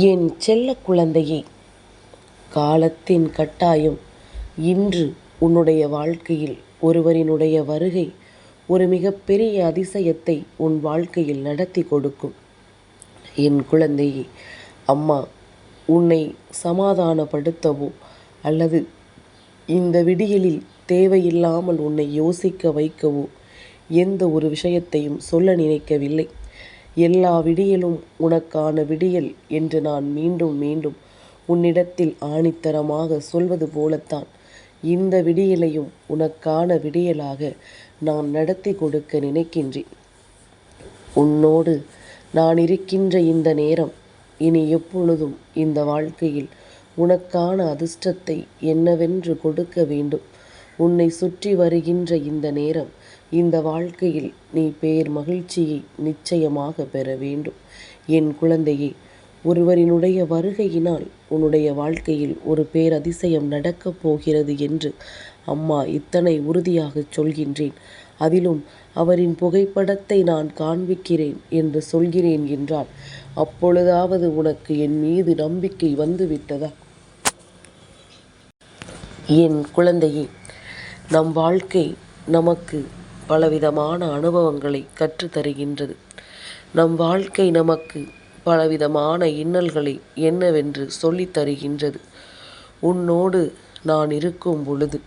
என் செல்ல குழந்தையே காலத்தின் கட்டாயம் இன்று உன்னுடைய வாழ்க்கையில் ஒருவரினுடைய வருகை ஒரு மிகப்பெரிய அதிசயத்தை உன் வாழ்க்கையில் நடத்தி கொடுக்கும். என் குழந்தையே அம்மா உன்னை சமாதானப்படுத்தவோ அல்லது இந்த விடியலில் தேவையில்லாமல் உன்னை யோசிக்க வைக்கவோ எந்த ஒரு விஷயத்தையும் சொல்ல நினைக்கவில்லை. எல்லா விடியலும் உனக்கான விடியல் என்று நான் மீண்டும் மீண்டும் உன்னிடத்தில் ஆணித்தரமாக சொல்வது போலத்தான் இந்த விடியலையும் உனக்கான விடியலாக நான் நடத்தி கொடுக்க நினைக்கின்றேன். உன்னோடு நான் இருக்கின்ற இந்த நேரம் இனி எப்பொழுதும் இந்த வாழ்க்கையில் உனக்கான அதிர்ஷ்டத்தை என்னவென்று கொடுக்க வேண்டும். உன்னை சுற்றி வருகின்ற இந்த நேரம் இந்த வாழ்க்கையில் நீ பேர் மகிழ்ச்சியை நிச்சயமாக பெற வேண்டும். என் குழந்தையே ஒருவரினுடைய வருகையினால் உன்னுடைய வாழ்க்கையில் ஒரு பேரதிசயம் நடக்கப் போகிறது என்று அம்மா இத்தனை உறுதியாகச் சொல்கின்றேன். அதிலும் அவரின் புகைப்படத்தை நான் காண்பிக்கிறேன் என்று சொல்கிறேன் என்றால் அப்பொழுதாவது உனக்கு என் மீது நம்பிக்கை வந்துவிட்டதா? என் குழந்தையே நம் வாழ்க்கை நமக்கு பலவிதமான அனுபவங்களை கற்றுத்தருகின்றது. நம் வாழ்க்கை நமக்கு பலவிதமான இன்னல்களை என்னவென்று சொல்லித் தருகின்றது உன்னோடு நான் இருக்கும் பொழுது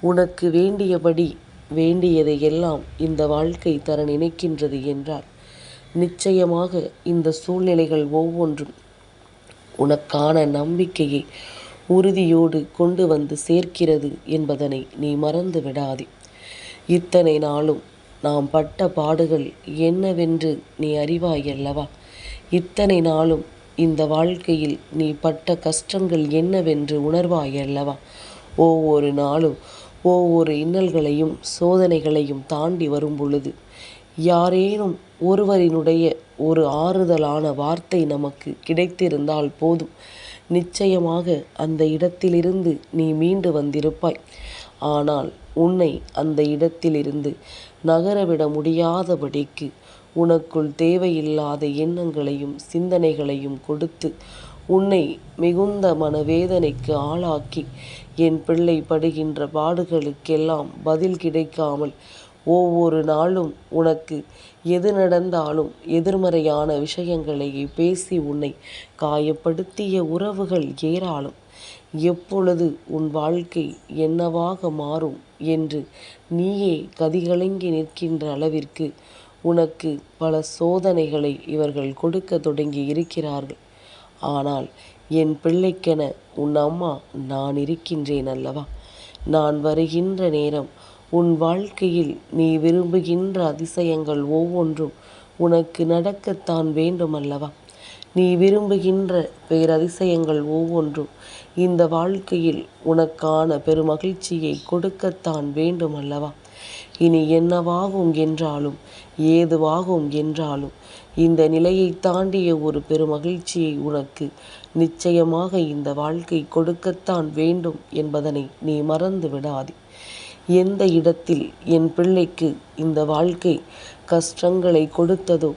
உனக்கு வேண்டியபடி வேண்டியதை எல்லாம் இந்த வாழ்க்கை தர நினைக்கின்றது என்றால் நிச்சயமாக இந்த சூழ்நிலைகள் ஒவ்வொன்றும் உனக்கான நம்பிக்கையை உறுதியோடு கொண்டு வந்து சேர்க்கிறது என்பதனை நீ மறந்து விடாதே இத்தனை நாளும் நாம் பட்ட பாடுகள் என்னவென்று நீ அறிவாய் அல்லவா? இத்தனை நாளும் இந்த வாழ்க்கையில் நீ பட்ட கஷ்டங்கள் என்னவென்று உணர்வாய் அல்லவா? ஒவ்வொரு நாளும் ஒவ்வொரு இன்னல்களையும் சோதனைகளையும் தாண்டி வரும் பொழுது யாரேனும் ஒருவரினுடைய ஒரு ஆறுதலான வார்த்தை நமக்கு கிடைத்திருந்தால் போதும். நிச்சயமாக அந்த இடத்திலிருந்து நீ மீண்டு வந்திருப்பாய். ஆனால் உன்னை அந்த இடத்திலிருந்து நகரவிட முடியாதபடிக்கு உனக்குள் தேவையில்லாத எண்ணங்களையும் சிந்தனைகளையும் கொடுத்து உன்னை மிகுந்த மனவேதனைக்கு ஆளாக்கி என் பிள்ளை படுகின்ற பாடுகளுக்கெல்லாம் பதில் கிடைக்காமல் ஒவ்வொரு நாளும் உனக்கு எது நடந்தாலும் எதிர்மறையான விஷயங்களையே பேசி உன்னை காயப்படுத்திய உறவுகள் ஏராளம். எப்பொழுது உன் வாழ்க்கை என்னவாக மாறும் என்று நீயே கதிகலங்கி நிற்கின்ற அளவிற்கு உனக்கு பல சோதனைகளை இவர்கள் கொடுக்க தொடங்கி இருக்கிறார்கள். ஆனால் என் பிள்ளைக்கென உன் அம்மா நான் இருக்கின்றேன் அல்லவா? நான் வருகின்ற நேரம் உன் வாழ்க்கையில் நீ விரும்புகின்ற அதிசயங்கள் ஒவ்வொன்றும் உனக்கு நடக்கத்தான் வேண்டும் அல்லவா? நீ விரும்புகின்ற பேரதிசயங்கள் ஒவ்வொன்றும் இந்த வாழ்க்கையில் உனக்கான பெருமகிழ்ச்சியை கொடுக்கத்தான் வேண்டும் அல்லவா இனி என்னவாகும் என்றாலும் ஏதுவாகும் என்றாலும் இந்த நிலையை தாண்டிய ஒரு பெருமகிழ்ச்சியை உனக்கு நிச்சயமாக இந்த வாழ்க்கை கொடுக்கத்தான் வேண்டும் என்பதனை நீ மறந்து விடாதே. எந்த இடத்தில் என் பிள்ளைக்கு இந்த வாழ்க்கை கஷ்டங்களை கொடுத்ததோ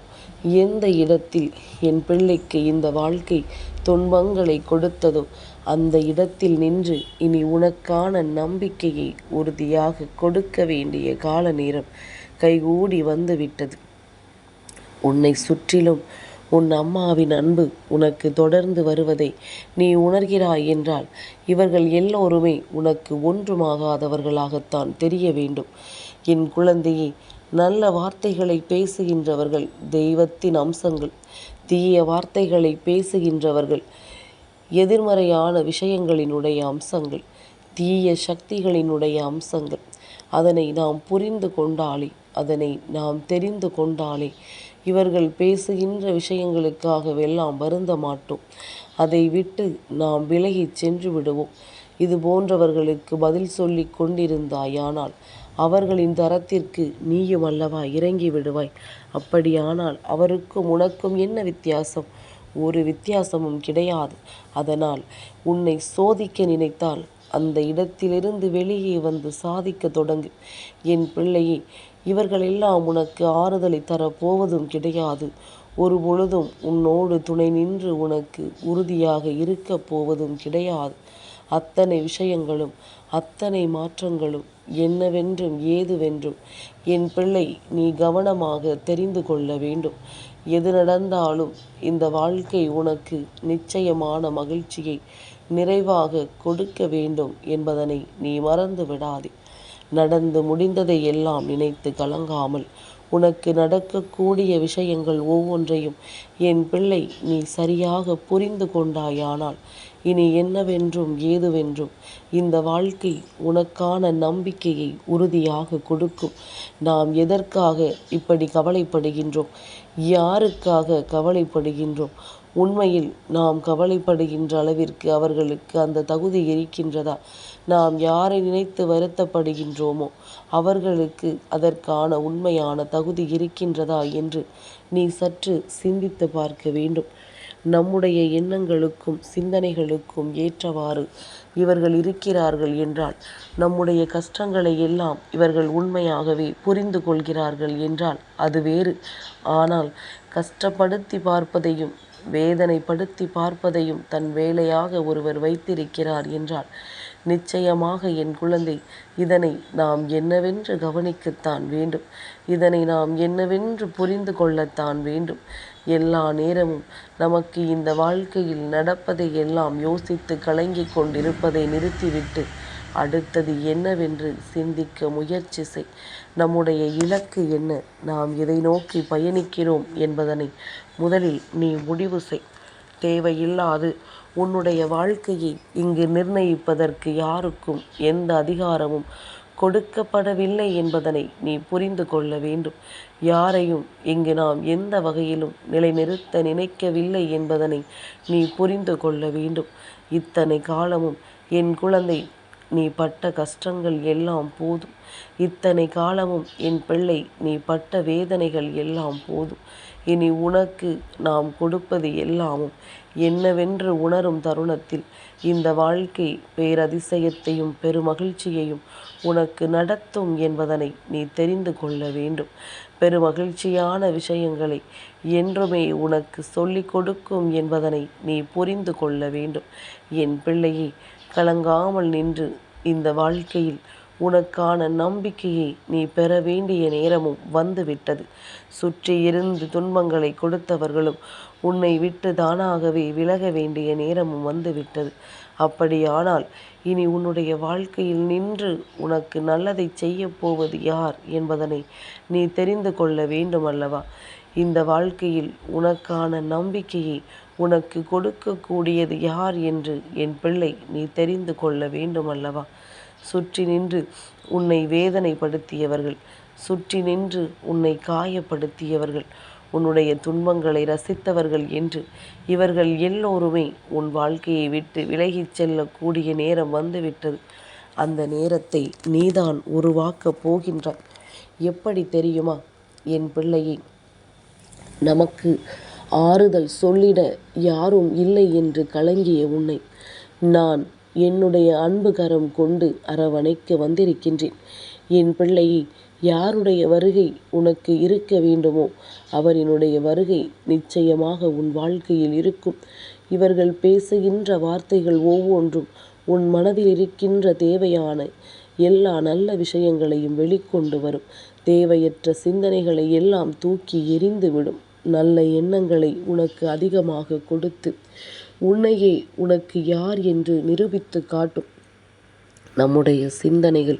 எந்த இடத்தில் என் பிள்ளைக்கு இந்த வாழ்க்கை துன்பங்களை கொடுத்ததோ அந்த இடத்தில் நின்று இனி உனக்கான நம்பிக்கையை உறுதியாக கொடுக்க வேண்டிய கால நேரம் கைகூடி வந்துவிட்டது. உன்னை சுற்றிலும் உன் அம்மாவின் அன்பு உனக்கு தொடர்ந்து வருவதை நீ உணர்கிறாய் என்றால் இவர்கள் எல்லோருமே உனக்கு ஒன்றுமாகாதவர்களாகத்தான் தெரிய வேண்டும். என் குழந்தையே நல்ல வார்த்தைகளை பேசுகின்றவர்கள் தெய்வத்தின் அம்சங்கள். தீய வார்த்தைகளை பேசுகின்றவர்கள் எதிர்மறையான விஷயங்களினுடைய அம்சங்கள். தீய சக்திகளினுடைய அம்சங்கள். அதனை நாம் புரிந்து கொண்டாலே அதனை நாம் தெரிந்து கொண்டாலே இவர்கள் பேசுகின்ற விஷயங்களுக்காகவெல்லாம் வருந்த மாட்டோம். அதை விட்டு நாம் விலகி சென்று விடுவோம். இது போன்றவர்களுக்கு பதில் சொல்லி கொண்டிருந்தாயானால் அவர்களின் தரத்திற்கு நீயும் அல்லவா இறங்கி விடுவாய். அப்படியானால் அவருக்கும் உனக்கும் என்ன வித்தியாசம்? ஒரு வித்தியாசமும் கிடையாது. அதனால் உன்னை சோதிக்க நினைத்தால் அந்த இடத்திலிருந்து வெளியே வந்து சாதிக்க தொடங்கு. என் பிள்ளையே இவர்களெல்லாம் உனக்கு ஆறுதலை தரப்போவதும் கிடையாது. ஒரு பொழுதும் உன்னோடு துணை நின்று உனக்கு உறுதியாக இருக்கப் போவதும் கிடையாது. அத்தனை விஷயங்களும் அத்தனை மாற்றங்களும் என்னவென்றும் ஏதுவென்றும் என் பிள்ளை நீ கவனமாக தெரிந்து கொள்ள வேண்டும். எது நடந்தாலும் இந்த வாழ்க்கை உனக்கு நிச்சயமான மகிழ்ச்சியை நிறைவாக கொடுக்க வேண்டும் என்பதனை நீ மறந்து விடாதே. நடந்து முடிந்ததை எல்லாம் நினைத்து கலங்காமல் உனக்கு நடக்கக்கூடிய விஷயங்கள் ஒவ்வொன்றையும் என் பிள்ளை நீ சரியாக புரிந்து கொண்டாயானால் இனி என்னவென்றும் ஏதுவென்றும் இந்த வாழ்க்கை உனக்கான நம்பிக்கையை உறுதியாக கொடுக்கும். நாம் எதற்காக இப்படி கவலைப்படுகின்றோம்? யாருக்காக கவலைப்படுகின்றோம்? உண்மையில் நாம் கவலைப்படுகின்ற அளவிற்கு அவர்களுக்கு அந்த தகுதி இருக்கின்றதா? நாம் யாரை நினைத்து வருத்தப்படுகின்றோமோ அவர்களுக்கு அதற்கான உண்மையான தகுதி இருக்கின்றதா என்று நீ சற்று சிந்தித்து பார்க்க வேண்டும். நம்முடைய எண்ணங்களுக்கும் சிந்தனைகளுக்கும் ஏற்றவாறு இவர்கள் இருக்கிறார்கள் என்றால் நம்முடைய கஷ்டங்களை எல்லாம் இவர்கள் உண்மையாகவே புரிந்து கொள்கிறார்கள் என்றால் அது வேறு. ஆனால் கஷ்டப்படுத்தி பார்ப்பதையும் வேதனைப்படுத்தி பார்ப்பதையும் தன் வேலையாக ஒருவர் வைத்திருக்கிறார் என்றால் நிச்சயமாக என் குழந்தை இதனை நாம் என்னவென்று கவனிக்கத்தான் வேண்டும். இதனை நாம் என்னவென்று புரிந்து கொள்ளத்தான் வேண்டும். எல்லா நேரமும் நமக்கு இந்த வாழ்க்கையில் நடப்பதை எல்லாம் யோசித்து கலங்கிக் கொண்டிருப்பதை நிறுத்திவிட்டு அடுத்தது என்னவென்று சிந்திக்க முயற்சி செய். நம்முடைய இலக்கு என்ன? நாம் எதை நோக்கி பயணிக்கிறோம் என்பதனை முதலில் நீ முடிவு செய். தேவையில்லாது உன்னுடைய வாழ்க்கையை இங்கு நிர்ணயிப்பதற்கு யாருக்கும் எந்த அதிகாரமும் கொடுக்கப்படவில்லை என்பதனை நீ புரிந்து கொள்ள வேண்டும். யாரையும் இங்கு நாம் எந்த வகையிலும் நிலைநிறுத்த நினைக்கவில்லை என்பதனை நீ புரிந்து கொள்ள வேண்டும். இத்தனை காலமும் என் குழந்தை நீ பட்ட கஷ்டங்கள் எல்லாம் போதும். இத்தனை காலமும் என் பிள்ளை நீ பட்ட வேதனைகள் எல்லாம் போதும். இனி உனக்கு நாம் கொடுப்பது எல்லாமும் என்னவென்று உணரும் தருணத்தில் இந்த வாழ்க்கை பேரதிசயத்தையும் பெருமகிழ்ச்சியையும் உனக்கு நடத்தும் என்பதனை நீ தெரிந்து கொள்ள வேண்டும். பெருமகிழ்ச்சியான விஷயங்களை என்றுமே உனக்கு சொல்லிக் கொடுக்கும் என்பதனை நீ புரிந்து கொள்ள வேண்டும். என் பிள்ளையை கலங்காமல் நின்று இந்த வாழ்க்கையில் உனக்கான நம்பிக்கையை நீ பெற வேண்டிய நேரமும் வந்துவிட்டது. சுற்றி இருந்து துன்பங்களை கொடுத்தவர்களும் உன்னை விட்டு தானாகவே விலக வேண்டிய நேரமும் வந்துவிட்டது. அப்படியானால் இனி உன்னுடைய வாழ்க்கையில் நின்று உனக்கு நல்லதை செய்ய போவது யார் என்பதனை நீ தெரிந்து கொள்ள வேண்டும் அல்லவா இந்த வாழ்க்கையில் உனக்கான நம்பிக்கையை உனக்கு கொடுக்கக்கூடியது யார் என்று என் பிள்ளை நீ தெரிந்து கொள்ள வேண்டும் அல்லவா சுற்றி நின்று உன்னை வேதனைப்படுத்தியவர்கள் சுற்றி நின்று உன்னை காயப்படுத்தியவர்கள் உன்னுடைய துன்பங்களை ரசித்தவர்கள் என்று. இவர்கள் எல்லோருமே உன் வாழ்க்கையை விட்டு விலகிச் செல்லக்கூடிய நேரம் வந்துவிட்டது. அந்த நேரத்தை நீதான் உருவாக்கப் போகின்றாய். எப்படி தெரியுமா? என் பிள்ளையை நமக்கு ஆறுதல் சொல்லிட யாரும் இல்லை என்று கலங்கிய உன்னை நான் என்னுடைய அன்புகரம் கொண்டு அரவணைக்க வந்திருக்கின்றேன். என் பிள்ளையை யாருடைய வருகை உனக்கு இருக்க வேண்டுமோ அவரினுடைய வருகை நிச்சயமாக உன் வாழ்க்கையில் இருக்கும். இவர்கள் பேசுகின்ற வார்த்தைகள் ஒவ்வொன்றும் உன் மனதில் இருக்கின்ற தேவையான எல்லா நல்ல விஷயங்களையும் வெளிக்கொண்டு வரும். தேவையற்ற சிந்தனைகளை எல்லாம் தூக்கி எரிந்துவிடும் நல்ல எண்ணங்களை உனக்கு அதிகமாக கொடுத்து உன்னையே உனக்கு யார் என்று நிரூபித்து காட்டும். நம்முடைய சிந்தனைகள்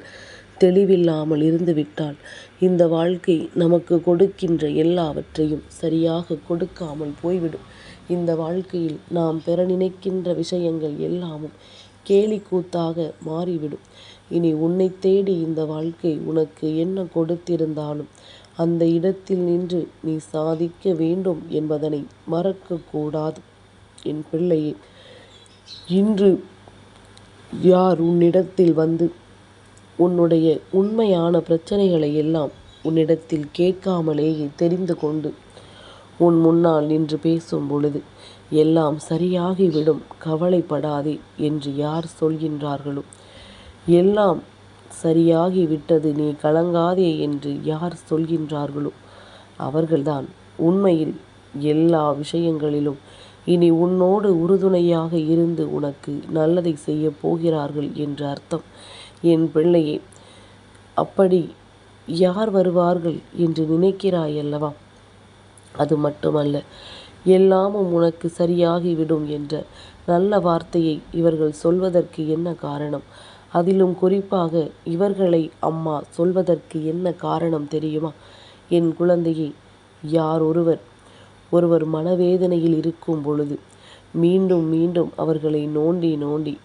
தெளிவில்லாமல் இருந்துவிட்டால் இந்த வாழ்க்கை நமக்கு கொடுக்கின்ற எல்லாவற்றையும் சரியாக கொடுக்காமல் போய்விடும். இந்த வாழ்க்கையில் நாம் பெற நினைக்கின்ற விஷயங்கள் எல்லாமும் கேலி கூத்தாக மாறிவிடும். இனி உன்னை தேடி இந்த வாழ்க்கை உனக்கு என்ன கொடுத்திருந்தாலும் அந்த இடத்தில் நின்று நீ சாதிக்க வேண்டும் என்பதனை மறக்கக்கூடாது. என் பிள்ளையே இன்று யார் உன்னிடத்தில் வந்து உன்னுடைய உண்மையான பிரச்சனைகளை எல்லாம் உன்னிடத்தில் கேட்காமலேயே தெரிந்து கொண்டு உன் முன்னால் நின்று பேசும் பொழுது எல்லாம் சரியாகிவிடும் கவலைப்படாதே என்று யார் சொல்கின்றார்களோ? எல்லாம் சரியாகி விட்டது நீ கலங்காதே என்று யார் சொல்கின்றார்களோ? அவர்கள்தான் உண்மையில் எல்லா விஷயங்களிலும் இனி உன்னோடு உறுதுணையாக இருந்து உனக்கு நல்லதை செய்யப் போகிறார்கள் என்று அர்த்தம். என் பிள்ளையே அப்படி யார் வருவார்கள் என்று நினைக்கிறாய் அல்லவா அது மட்டுமல்ல எல்லாமும் உனக்கு சரியாகிவிடும் என்ற நல்ல வார்த்தையை இவர்கள் சொல்வதற்கு என்ன காரணம்? அதிலும் குறிப்பாக இவர்களை அம்மா சொல்வதற்கு என்ன காரணம் தெரியுமா? என் குழந்தையை யார் ஒருவர் ஒருவர் மனவேதனையில் இருக்கும் பொழுது மீண்டும் மீண்டும் அவர்களை நோண்டி நோண்டி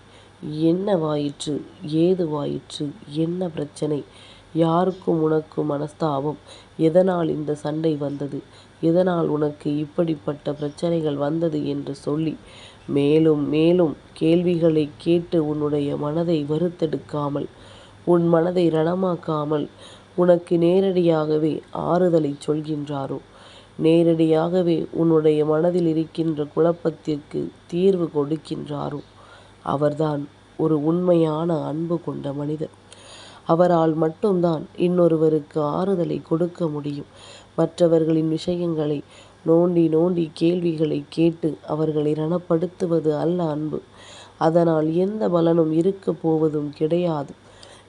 என்னவாயிற்று ஏதுவாயிற்று என்ன பிரச்சனை யாருக்கும் உனக்கும் மனஸ்தாபம் எதனால் இந்த சண்டை வந்தது எதனால் உனக்கு இப்படிப்பட்ட பிரச்சனைகள் வந்தது என்று சொல்லி மேலும் மேலும் கேள்விகளை கேட்டு உன்னுடைய மனதை வருத்தெடுக்காமல் உன் மனதை ரணமாக்காமல் உனக்கு நேரடியாகவே ஆறுதலை சொல்கின்றாரோ? நேரடியாகவே உன்னுடைய மனதில் இருக்கின்ற குழப்பத்திற்கு தீர்வு கொடுக்கின்றாரோ? அவர்தான் ஒரு உண்மையான அன்பு கொண்ட மனிதர். அவரால் மட்டும்தான் இன்னொருவருக்கு ஆறுதலை கொடுக்க முடியும். மற்றவர்களின் விஷயங்களை நோண்டி நோண்டி கேள்விகளை கேட்டு அவர்களை ரணப்படுத்துவது அல்ல அன்பு. அதனால் எந்த பலனும் இருக்கப் போவதும் கிடையாது.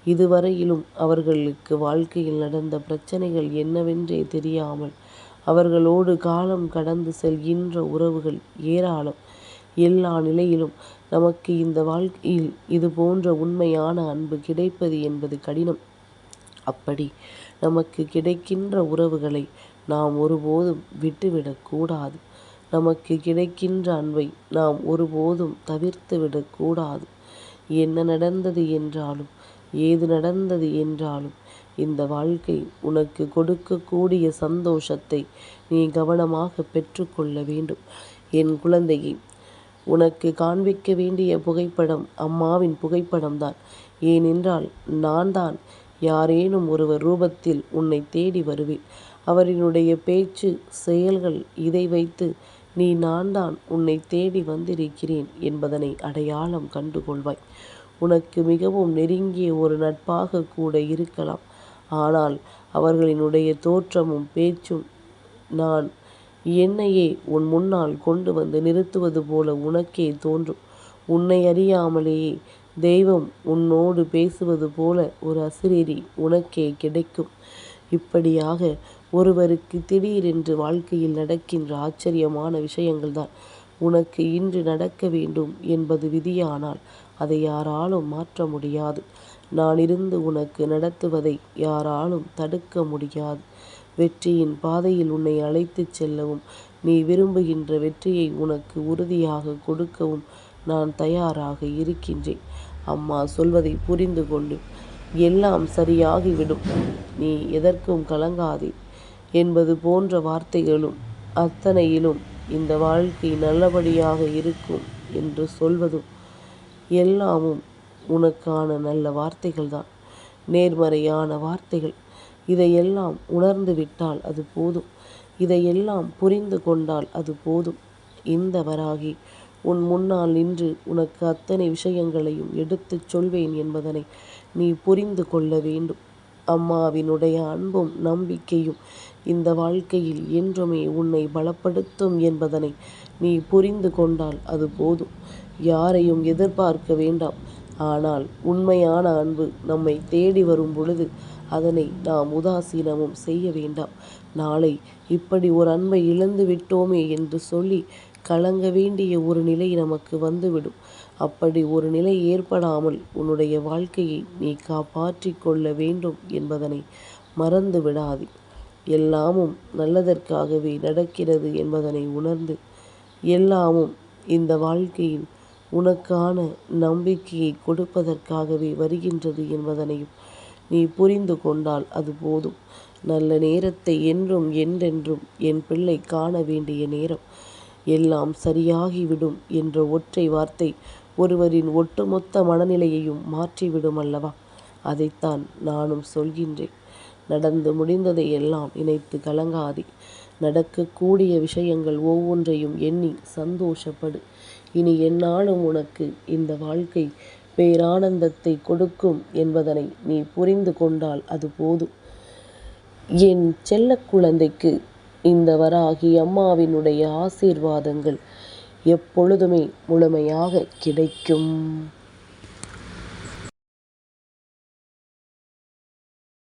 இதுவரையிலும் அவர்களுக்கு வாழ்க்கையில் நடந்த பிரச்சனைகள் என்னவென்றே தெரியாமல் அவர்களோடு காலம் கடந்து செல்கின்ற உறவுகள் ஏராளம். எல்லா நிலையிலும் நமக்கு இந்த வாழ்க்கையில் இது போன்ற உண்மையான அன்பு கிடைப்பது என்பது கடினம். அப்படி நமக்கு கிடைக்கின்ற உறவுகளை நாம் ஒருபோதும் விட்டுவிடக்கூடாது நமக்கு கிடைக்கின்ற அன்பை நாம் ஒருபோதும் தவிர்த்து விடக்கூடாது என்ன நடந்தது என்றாலும் ஏது நடந்தது என்றாலும் இந்த வாழ்க்கை உனக்கு கொடுக்கக்கூடிய சந்தோஷத்தை நீ கவனமாக பெற்றுக்கொள்ள வேண்டும். என் குழந்தையை உனக்கு காண்பிக்க வேண்டிய புகைப்படம் அம்மாவின் புகைப்படம்தான். ஏனென்றால் நான் தான் யாரேனும் ஒருவர் ரூபத்தில் உன்னை தேடி வருவேன். அவரினுடைய பேச்சு செயல்கள் இதை வைத்து நீ நான் தான் உன்னை தேடி வந்திருக்கிறேன் என்பதனை அடையாளம் கண்டுகொள்வாய். உனக்கு மிகவும் நெருங்கிய ஒரு நட்பாக கூட இருக்கலாம். ஆனால் அவர்களினுடைய தோற்றமும் பேச்சும் நான் என்னையே உன் முன்னால் கொண்டு வந்து நிறுத்துவது போல உனக்கே தோன்றும். உன்னை அறியாமலேயே தெய்வம் உன்னோடு பேசுவது போல ஒரு அசிரீரி உனக்கே கிடைக்கும். இப்படியாக ஒருவருக்கு திடீரென்று வாழ்க்கையில் நடக்கின்ற ஆச்சரியமான விஷயங்கள்தான் உனக்கு இன்று நடக்க வேண்டும் என்பது விதியானால் அதை யாராலும் மாற்ற முடியாது. நான் இருந்து உனக்கு நடத்துவதை யாராலும் தடுக்க முடியாது. வெற்றியின் பாதையில் உன்னை அழைத்துச் செல்லவும் நீ விரும்புகின்ற வெற்றியை உனக்கு உறுதியாக கொடுக்கவும் நான் தயாராக இருக்கின்றேன். அம்மா சொல்வதை புரிந்து கொண்டு எல்லாம் சரியாகிவிடும். நீ எதற்கும் கலங்காதே என்பது போன்ற வார்த்தைகளும் அத்தனையிலும் இந்த வாழ்க்கை நல்லபடியாக இருக்கும் என்று சொல்வதும் எல்லாமும் உனக்கான நல்ல வார்த்தைகள் தான் நேர்மறையான வார்த்தைகள். இதையெல்லாம் உணர்ந்து விட்டால் அது போதும். இதையெல்லாம் புரிந்து கொண்டால் அது போதும். இந்த வராகி உன் முன்னால் நின்று உனக்கு அத்தனை விஷயங்களையும் எடுத்துச் சொல்வேன் என்பதனை நீ புரிந்து கொள்ள வேண்டும். அம்மாவினுடைய அன்பும் நம்பிக்கையும் இந்த வாழ்க்கையில் என்றுமே உன்னை பலப்படுத்தும் என்பதனை நீ புரிந்து கொண்டால் அது போதும். யாரையும் எதிர்பார்க்க வேண்டாம். ஆனால் உண்மையான அன்பு நம்மை தேடி வரும் பொழுது அதனை நாம் உதாசீனமும் செய்ய வேண்டாம். நாளை இப்படி ஒரு அன்பை இழந்து விட்டோமே என்று சொல்லி கலங்க வேண்டிய ஒரு நிலை நமக்கு வந்துவிடும். அப்படி ஒரு நிலை ஏற்படாமல் உன்னுடைய வாழ்க்கையை நீ காப்பாற்றிக் கொள்ள வேண்டும் என்பதனை மறந்து விடாதே. எல்லாமும் நல்லதற்காகவே நடக்கிறது என்பதனை உணர்ந்து எல்லாமும் இந்த வாழ்க்கையில் உனக்கான நம்பிக்கையை கொடுப்பதற்காகவே வருகின்றது என்பதனையும் நீ புரிந்து கொண்டால் அது போதும். நல்ல நேரத்தை என்றும் என்றென்றும் என் பிள்ளை காண வேண்டிய நேரம் எல்லாம் சரியாகிவிடும் என்ற ஒற்றை வார்த்தை ஒருவரின் ஒட்டுமொத்த மனநிலையையும் மாற்றிவிடும் அல்லவா? அதைத்தான் நானும் சொல்கின்றேன். நடந்து முடிந்ததை எல்லாம் நினைத்து கலங்காதே. நடக்கக்கூடிய விஷயங்கள் ஒவ்வொன்றையும் எண்ணி சந்தோஷப்படு. இனி என்னாலும் உனக்கு இந்த வாழ்க்கை பேரானந்தத்தை கொடுக்கும் என்பதனை நீ புரிந்து கொண்டால் அது போதும். என் செல்ல குழந்தைக்கு இந்த வராகி அம்மாவினுடைய ஆசீர்வாதங்கள் எப்பொழுதுமே முழுமையாக கிடைக்கும்.